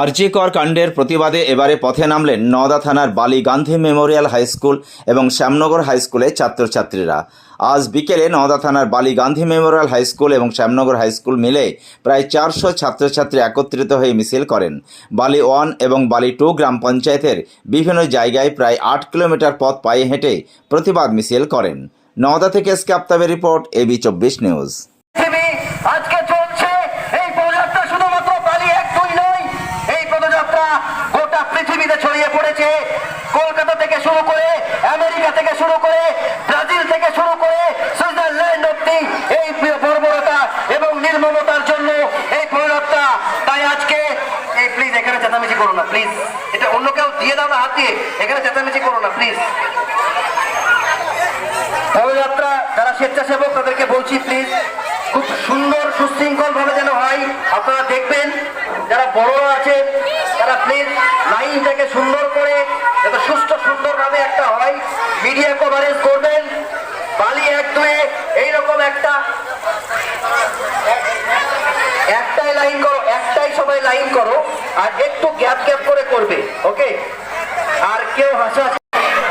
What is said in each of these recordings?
আরজিকর কাণ্ডের প্রতিবাদে এবারে পথে নামলেন নওদা থানার বালি গান্ধী মেমোরিয়াল হাই স্কুল এবং শ্যামনগর হাই স্কুলের ছাত্রছাত্রীরা। আজ বিকেলে নওদা থানার বালি গান্ধী মেমোরিয়াল হাই স্কুল এবং শ্যামনগর হাই স্কুল মিলে প্রায় চারশো ছাত্রছাত্রী একত্রিত হয়ে মিছিল করেন। বালি ওয়ান এবং বালি টু গ্রাম পঞ্চায়েতের বিভিন্ন জায়গায় প্রায় আট কিলোমিটার পথ পায়ে হেঁটে প্রতিবাদ মিছিল করেন। নওদা থেকে এসকে আফতাবের রিপোর্ট এবি চব্বিশ নিউজ। আজকে চলছে এই পদযাত্রা শুধুমাত্র বালি এক দুই নয় এই পদযাত্রা গোটা পৃথিবীতে ছড়িয়ে পড়েছে কলকাতা থেকে শুরু করে আমেরিকা থেকে শুরু করে ব্রাজিল থেকে শুরু করে সুইজারল্যান্ড অব্দি এই বর্বরতা এবং নির্মমতার জন্য এই পদযাত্রা তাই আজকে এই প্লিজ এখানে চেঁচামেচি করো না প্লিজ এটা অন্য কেউ দিয়ে দাও না হাত দিয়ে এখানে চেঁচামেচি করো না প্লিজ পদযাত্রা যারা স্বেচ্ছাসেবক, তাদেরকে বলছি প্লিজ খুব সুন্দর সুশৃঙ্খল ভাবে যেন হয়। আপনারা দেখবেন, যারা বড় আছে, তারা প্লিজ লাইনটাকে সুন্দর করে, যাতে সুস্থ সুন্দর ভাবে একটা হয়। মিডিয়া কভারেজ করবেন। বালি এক দুয়ে, এইরকম একটা, একটাই লাইন করো, একটাই সবাই লাইন করো। আর একটু গ্যাপ গ্যাপ করে করবে, ওকে? আর কেউ হাসা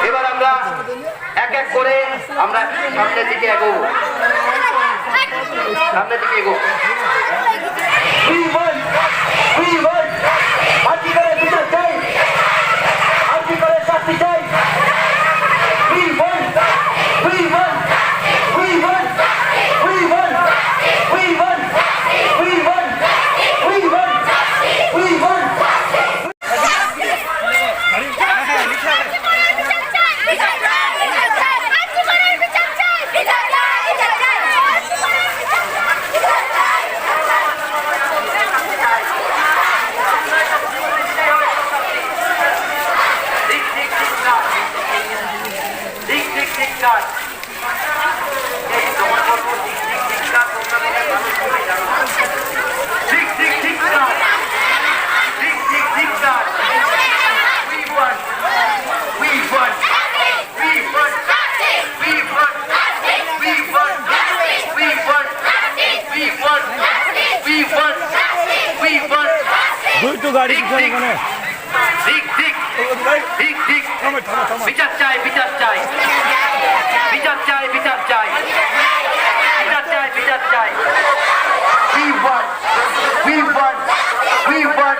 এবার আমরা এক এক করে আমরা সামনের দিকে এগোবো। সামনের দিকে এগোবো। গাড়ি পিছনে ঠিক। মানে। ঠিক ঠিক ঠিক ঠিক বিচার চাই বিচার চাই। বিচার চাই বিচার চাই বিচার চাই বিচার চাই We want, we want, we want